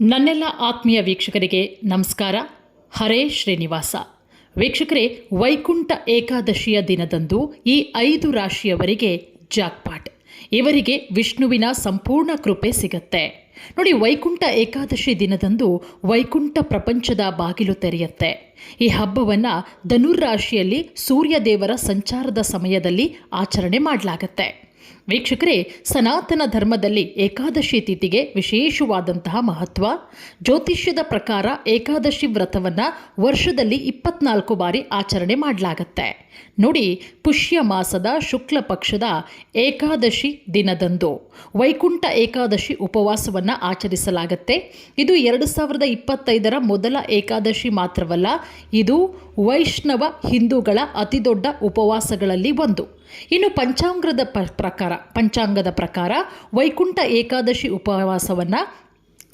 ನನ್ನೆಲ್ಲ ಆತ್ಮೀಯ ವೀಕ್ಷಕರಿಗೆ ನಮಸ್ಕಾರ. ಹರೇ ಶ್ರೀನಿವಾಸ. ವೀಕ್ಷಕರೇ, ವೈಕುಂಠ ಏಕಾದಶಿಯ ದಿನದಂದು ಈ ಐದು ರಾಶಿಯವರಿಗೆ ಜಾಕ್ಪಾಟ್. ಇವರಿಗೆ ವಿಷ್ಣುವಿನ ಸಂಪೂರ್ಣ ಕೃಪೆ ಸಿಗತ್ತೆ. ನೋಡಿ, ವೈಕುಂಠ ಏಕಾದಶಿ ದಿನದಂದು ವೈಕುಂಠ ಪ್ರಪಂಚದ ಬಾಗಿಲು ತೆರೆಯುತ್ತೆ. ಈ ಹಬ್ಬವನ್ನು ಸೂರ್ಯ ದೇವರ ಸಂಚಾರದ ಸಮಯದಲ್ಲಿ ಆಚರಣೆ ಮಾಡಲಾಗತ್ತೆ. ವೀಕ್ಷಕರೇ, ಸನಾತನ ಧರ್ಮದಲ್ಲಿ ಏಕಾದಶಿ ತಿಥಿಗೆ ವಿಶೇಷವಾದಂತಹ ಮಹತ್ವ. ಜ್ಯೋತಿಷ್ಯದ ಪ್ರಕಾರ ಏಕಾದಶಿ ವ್ರತವನ್ನು ವರ್ಷದಲ್ಲಿ ಇಪ್ಪತ್ನಾಲ್ಕು ಬಾರಿ ಆಚರಣೆ ಮಾಡಲಾಗತ್ತೆ. ನೋಡಿ, ಪುಷ್ಯ ಮಾಸದ ಶುಕ್ಲ ಪಕ್ಷದ ಏಕಾದಶಿ ದಿನದಂದು ವೈಕುಂಠ ಏಕಾದಶಿ ಉಪವಾಸವನ್ನು ಆಚರಿಸಲಾಗುತ್ತೆ. ಇದು ಎರಡು ಸಾವಿರದ ಇಪ್ಪತ್ತೈದರ ಮೊದಲ ಏಕಾದಶಿ ಮಾತ್ರವಲ್ಲ, ಇದು ವೈಷ್ಣವ ಹಿಂದೂಗಳ ಅತಿದೊಡ್ಡ ಉಪವಾಸಗಳಲ್ಲಿ ಒಂದು. ಇನ್ನು ಪಂಚಾಂಗದ ಪ ಪ್ರಕಾರ ಪಂಚಾಂಗದ ಪ್ರಕಾರ ವೈಕುಂಠ ಏಕಾದಶಿ ಉಪವಾಸವನ್ನು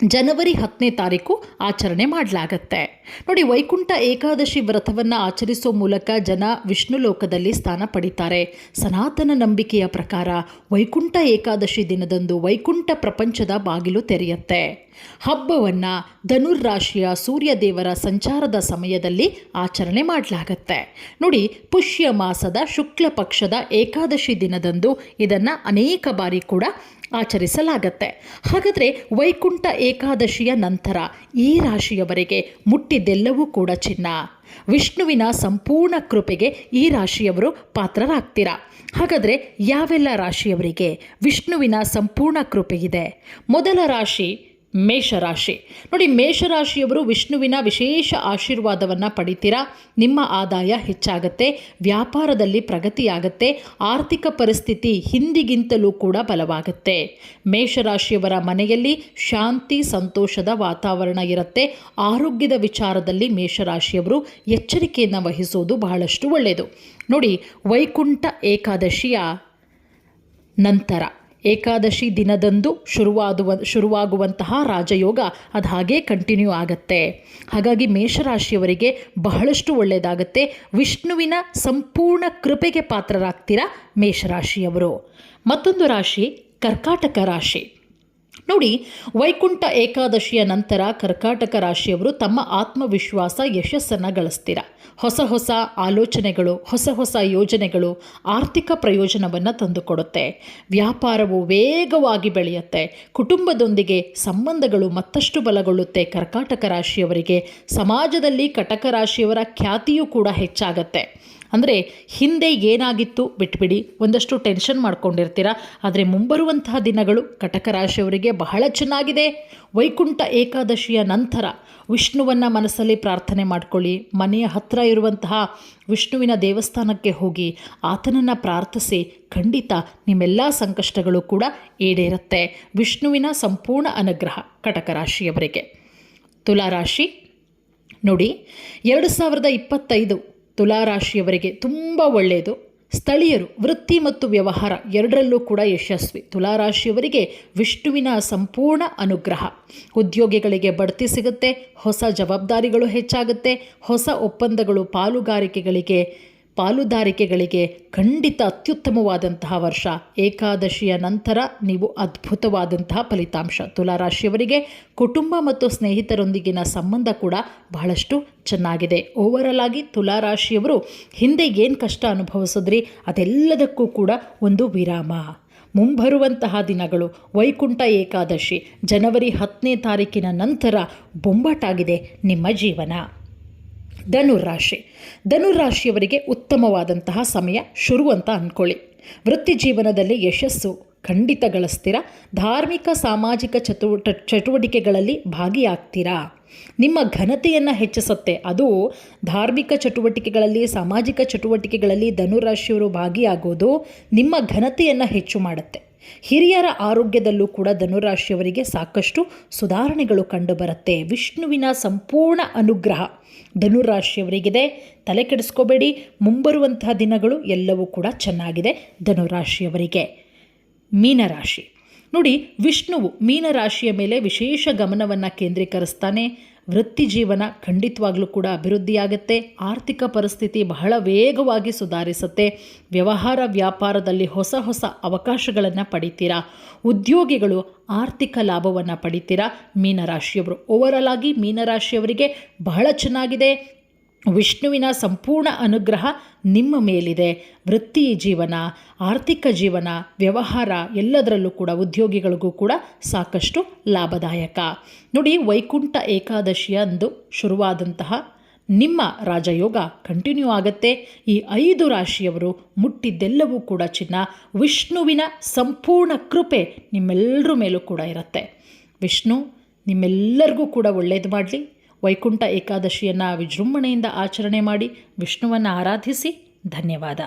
ಜನವರಿ ಹತ್ತನೇ ತಾರೀಕು ಆಚರಣೆ ಮಾಡಲಾಗತ್ತೆ. ನೋಡಿ, ವೈಕುಂಠ ಏಕಾದಶಿ ವ್ರತವನ್ನು ಆಚರಿಸೋ ಮೂಲಕ ಜನ ವಿಷ್ಣು ಲೋಕದಲ್ಲಿ ಸ್ಥಾನ ಪಡಿತಾರೆ. ಸನಾತನ ನಂಬಿಕೆಯ ಪ್ರಕಾರ ವೈಕುಂಠ ಏಕಾದಶಿ ದಿನದಂದು ವೈಕುಂಠ ಪ್ರಪಂಚದ ಬಾಗಿಲು ತೆರೆಯುತ್ತೆ. ಹಬ್ಬವನ್ನು ಧನುರ್ರಾಶಿಯ ಸೂರ್ಯದೇವರ ಸಂಚಾರದ ಸಮಯದಲ್ಲಿ ಆಚರಣೆ ಮಾಡಲಾಗತ್ತೆ. ನೋಡಿ, ಪುಷ್ಯ ಮಾಸದ ಶುಕ್ಲ ಪಕ್ಷದ ಏಕಾದಶಿ ದಿನದಂದು ಇದನ್ನು ಅನೇಕ ಬಾರಿ ಕೂಡ ಆಚರಿಸಲಾಗತ್ತೆ. ಹಾಗಾದರೆ ವೈಕುಂಠ ಏಕಾದಶಿಯ ನಂತರ ಈ ರಾಶಿಯವರಿಗೆ ಮುಟ್ಟಿದ್ದೆಲ್ಲವೂ ಕೂಡ ಚಿನ್ನ. ವಿಷ್ಣುವಿನ ಸಂಪೂರ್ಣ ಕೃಪೆಗೆ ಈ ರಾಶಿಯವರು ಪಾತ್ರರಾಗ್ತೀರ? ಹಾಗಾದರೆ ಯಾವೆಲ್ಲ ರಾಶಿಯವರಿಗೆ ವಿಷ್ಣುವಿನ ಸಂಪೂರ್ಣ ಕೃಪೆ ಇದೆ ಮೊದಲ ರಾಶಿ ಮೇಷರಾಶಿ. ನೋಡಿ, ಮೇಷರಾಶಿಯವರು ವಿಷ್ಣುವಿನ ವಿಶೇಷ ಆಶೀರ್ವಾದವನ್ನು ಪಡಿತೀರಾ? ನಿಮ್ಮ ಆದಾಯ ಹೆಚ್ಚಾಗತ್ತೆ, ವ್ಯಾಪಾರದಲ್ಲಿ ಪ್ರಗತಿಯಾಗತ್ತೆ, ಆರ್ಥಿಕ ಪರಿಸ್ಥಿತಿ ಹಿಂದಿಗಿಂತಲೂ ಕೂಡ ಬಲವಾಗುತ್ತೆ. ಮೇಷರಾಶಿಯವರ ಮನೆಯಲ್ಲಿ ಶಾಂತಿ, ಸಂತೋಷದ ವಾತಾವರಣ ಇರುತ್ತೆ. ಆರೋಗ್ಯದ ವಿಚಾರದಲ್ಲಿ ಮೇಷರಾಶಿಯವರು ಎಚ್ಚರಿಕೆಯನ್ನು ವಹಿಸೋದು ಬಹಳಷ್ಟು ಒಳ್ಳೆಯದು ನೋಡಿ, ವೈಕುಂಠ ಏಕಾದಶಿಯ ನಂತರ. ಏಕಾದಶಿ ದಿನದಂದು ಶುರುವಾದುವ, ಶುರುವಾಗುವಂತಹ ರಾಜಯೋಗ ಅದು ಹಾಗೇ ಕಂಟಿನ್ಯೂ ಆಗತ್ತೆ. ಹಾಗಾಗಿ ಮೇಷರಾಶಿಯವರಿಗೆ ಬಹಳಷ್ಟು ಒಳ್ಳೆಯದಾಗತ್ತೆ ವಿಷ್ಣುವಿನ ಸಂಪೂರ್ಣ ಕೃಪೆಗೆ ಪಾತ್ರರಾಗ್ತೀರಾ ಮೇಷರಾಶಿಯವರು. ಮತ್ತೊಂದು ರಾಶಿ ಕರ್ಕಾಟಕ ರಾಶಿ. ನೋಡಿ, ವೈಕುಂಠ ಏಕಾದಶಿಯ ನಂತರ ಕರ್ಕಾಟಕ ರಾಶಿಯವರು ತಮ್ಮ ಆತ್ಮವಿಶ್ವಾಸ ಯಶಸ್ಸನ್ನು ಗಳಿಸ್ತೀರ. ಹೊಸ ಹೊಸ ಆಲೋಚನೆಗಳು, ಹೊಸ ಹೊಸ ಯೋಜನೆಗಳು ಆರ್ಥಿಕ ಪ್ರಯೋಜನವನ್ನು ತಂದುಕೊಡುತ್ತೆ. ವ್ಯಾಪಾರವು ವೇಗವಾಗಿ ಬೆಳೆಯುತ್ತೆ. ಕುಟುಂಬದೊಂದಿಗೆ ಸಂಬಂಧಗಳು ಮತ್ತಷ್ಟು ಬಲಗೊಳ್ಳುತ್ತೆ. ಕರ್ಕಾಟಕ ರಾಶಿಯವರಿಗೆ ಸಮಾಜದಲ್ಲಿ ಕಟಕ ರಾಶಿಯವರ ಖ್ಯಾತಿಯೂ ಕೂಡ ಹೆಚ್ಚಾಗತ್ತೆ. ಅಂದರೆ ಹಿಂದೆ ಏನಾಗಿತ್ತು ಬಿಟ್ಬಿಡಿ, ಒಂದಷ್ಟು ಟೆನ್ಷನ್ ಮಾಡ್ಕೊಂಡಿರ್ತೀರ, ಆದರೆ ಮುಂಬರುವಂತಹ ದಿನಗಳು ಕಟಕ ರಾಶಿಯವರಿಗೆ ಬಹಳ ಚೆನ್ನಾಗಿದೆ. ವೈಕುಂಠ ಏಕಾದಶಿಯ ನಂತರ ವಿಷ್ಣುವನ್ನು ಮನಸ್ಸಲ್ಲಿ ಪ್ರಾರ್ಥನೆ ಮಾಡ್ಕೊಳ್ಳಿ. ಮನೆಯ ಹತ್ತಿರ ಇರುವಂತಹ ವಿಷ್ಣುವಿನ ದೇವಸ್ಥಾನಕ್ಕೆ ಹೋಗಿ ಆತನನ್ನು ಪ್ರಾರ್ಥಿಸಿ, ಖಂಡಿತ ನಿಮ್ಮೆಲ್ಲ ಸಂಕಷ್ಟಗಳು ಕೂಡ ಈಡೇರುತ್ತೆ. ವಿಷ್ಣುವಿನ ಸಂಪೂರ್ಣ ಅನುಗ್ರಹ ಕಟಕ ರಾಶಿಯವರಿಗೆ ತುಲಾರಾಶಿ, ನೋಡಿ, ಎರಡು ಸಾವಿರದ ಇಪ್ಪತ್ತೈದು ತುಲಾರಾಶಿಯವರಿಗೆ ತುಂಬ ಒಳ್ಳೆಯದು. ಸ್ಥಳೀಯರು, ವೃತ್ತಿ ಮತ್ತು ವ್ಯವಹಾರ ಎರಡರಲ್ಲೂ ಕೂಡ ಯಶಸ್ವಿ. ತುಲಾರಾಶಿಯವರಿಗೆ ವಿಷ್ಣುವಿನ ಸಂಪೂರ್ಣ ಅನುಗ್ರಹ. ಉದ್ಯೋಗಿಗಳಿಗೆ ಬಡ್ತಿ ಸಿಗುತ್ತೆ, ಹೊಸ ಜವಾಬ್ದಾರಿಗಳು ಹೆಚ್ಚಾಗುತ್ತೆ, ಹೊಸ ಒಪ್ಪಂದಗಳು ಪಾಲುಗಾರಿಕೆಗಳಿಗೆ ಪಾಲುದಾರಿಕೆಗಳಿಗೆ ಖಂಡಿತ ಅತ್ಯುತ್ತಮವಾದಂತಹ ವರ್ಷ. ಏಕಾದಶಿಯ ನಂತರ ನೀವು ಅದ್ಭುತವಾದಂತಹ ಫಲಿತಾಂಶ. ತುಲಾರಾಶಿಯವರಿಗೆ ಕುಟುಂಬ ಮತ್ತು ಸ್ನೇಹಿತರೊಂದಿಗಿನ ಸಂಬಂಧ ಕೂಡ ಬಹಳಷ್ಟು ಚೆನ್ನಾಗಿದೆ. ಓವರಲ್ ಆಗಿ ತುಲಾರಾಶಿಯವರು ಹಿಂದೆ ಏನು ಕಷ್ಟ ಅನುಭವಿಸಿದ್ರಿ ಅದೆಲ್ಲದಕ್ಕೂ ಕೂಡ ಒಂದು ವಿರಾಮ. ಮುಂಬರುವಂತಹ ದಿನಗಳು ವೈಕುಂಠ ಏಕಾದಶಿ. ಜನವರಿ ಹತ್ತನೇ ತಾರೀಕಿನ ನಂತರ ಬೊಂಬಾಟಾಗಿದೆ ನಿಮ್ಮ ಜೀವನ. ಧನುರ್ರಾಶಿ ಧನುರಾಶಿಯವರಿಗೆ ಉತ್ತಮವಾದಂತಹ ಸಮಯ ಶುರು ಅಂತ ಅಂದ್ಕೊಳ್ಳಿ ವೃತ್ತಿ ಜೀವನದಲ್ಲಿ ಯಶಸ್ಸು ಖಂಡಿತ ಗಳಿಸ್ತೀರ ಧಾರ್ಮಿಕ, ಸಾಮಾಜಿಕ ಚಟುವಟ, ಚಟುವಟಿಕೆಗಳಲ್ಲಿ ಭಾಗಿಯಾಗ್ತೀರಾ? ನಿಮ್ಮ ಘನತೆಯನ್ನು ಹೆಚ್ಚಿಸುತ್ತೆ. ಅದು ಧಾರ್ಮಿಕ ಚಟುವಟಿಕೆಗಳಲ್ಲಿ, ಸಾಮಾಜಿಕ ಚಟುವಟಿಕೆಗಳಲ್ಲಿ ಧನುರಾಶಿಯವರು ಭಾಗಿಯಾಗೋದು ನಿಮ್ಮ ಘನತೆಯನ್ನು ಹೆಚ್ಚು ಮಾಡುತ್ತೆ. ಹಿರಿಯರ ಆರೋಗ್ಯದಲ್ಲೂ ಕೂಡ ಧನುರಾಶಿಯವರಿಗೆ ಸಾಕಷ್ಟು ಸುಧಾರಣೆಗಳು ಕಂಡುಬರುತ್ತೆ. ವಿಷ್ಣುವಿನ ಸಂಪೂರ್ಣ ಅನುಗ್ರಹ ಧನುರಾಶಿಯವರಿಗಿದೆ. ತಲೆ ಕೆಡಿಸ್ಕೋಬೇಡಿ. ಮುಂಬರುವಂತಹ ದಿನಗಳು ಎಲ್ಲವೂ ಕೂಡ ಚೆನ್ನಾಗಿದೆ ಧನುರಾಶಿಯವರಿಗೆ. ಮೀನರಾಶಿ. ನೋಡಿ, ವಿಷ್ಣುವು ಮೀನರಾಶಿಯ ಮೇಲೆ ವಿಶೇಷ ಗಮನವನ್ನು ಕೇಂದ್ರೀಕರಿಸ್ತಾನೆ. ವೃತ್ತಿ ಜೀವನ ಖಂಡಿತವಾಗ್ಲೂ ಕೂಡ ಅಭಿವೃದ್ಧಿಯಾಗುತ್ತೆ. ಆರ್ಥಿಕ ಪರಿಸ್ಥಿತಿ ಬಹಳ ವೇಗವಾಗಿ ಸುಧಾರಿಸುತ್ತೆ. ವ್ಯವಹಾರ ವ್ಯಾಪಾರದಲ್ಲಿ ಹೊಸ ಹೊಸ ಅವಕಾಶಗಳನ್ನು ಪಡಿತೀರಾ? ಉದ್ಯೋಗಿಗಳು ಆರ್ಥಿಕ ಲಾಭವನ್ನು ಪಡಿತೀರಾ? ಮೀನರಾಶಿಯವರು ಓವರಾಲ್ ಆಗಿ ಮೀನರಾಶಿಯವರಿಗೆ ಬಹಳ ಚೆನ್ನಾಗಿದೆ. ವಿಷ್ಣುವಿನ ಸಂಪೂರ್ಣ ಅನುಗ್ರಹ ನಿಮ್ಮ ಮೇಲಿದೆ. ವೃತ್ತಿ ಜೀವನ, ಆರ್ಥಿಕ ಜೀವನ, ವ್ಯವಹಾರ ಎಲ್ಲದರಲ್ಲೂ ಕೂಡ ಉದ್ಯೋಗಿಗಳಿಗೂ ಕೂಡ ಸಾಕಷ್ಟು ಲಾಭದಾಯಕ. ನೋಡಿ, ವೈಕುಂಠ ಏಕಾದಶಿಯಂದು ಶುರುವಾದಂತಹ ನಿಮ್ಮ ರಾಜಯೋಗ ಕಂಟಿನ್ಯೂ ಆಗುತ್ತೆ. ಈ ಐದು ರಾಶಿಯವರು ಮುಟ್ಟಿದ್ದೆಲ್ಲವೂ ಕೂಡ ಚಿನ್ನ. ವಿಷ್ಣುವಿನ ಸಂಪೂರ್ಣ ಕೃಪೆ ನಿಮ್ಮೆಲ್ಲರ ಮೇಲೂ ಕೂಡ ಇರುತ್ತೆ. ವಿಷ್ಣು ನಿಮ್ಮೆಲ್ಲರಿಗೂ ಕೂಡ ಒಳ್ಳೆಯದು ಮಾಡಲಿ. ವೈಕುಂಠ ಏಕಾದಶಿಯನ್ನು ವಿಜೃಂಭಣೆಯಿಂದ ಆಚರಣೆ ಮಾಡಿ ವಿಷ್ಣುವನ್ನು ಆರಾಧಿಸಿ ಧನ್ಯವಾದ.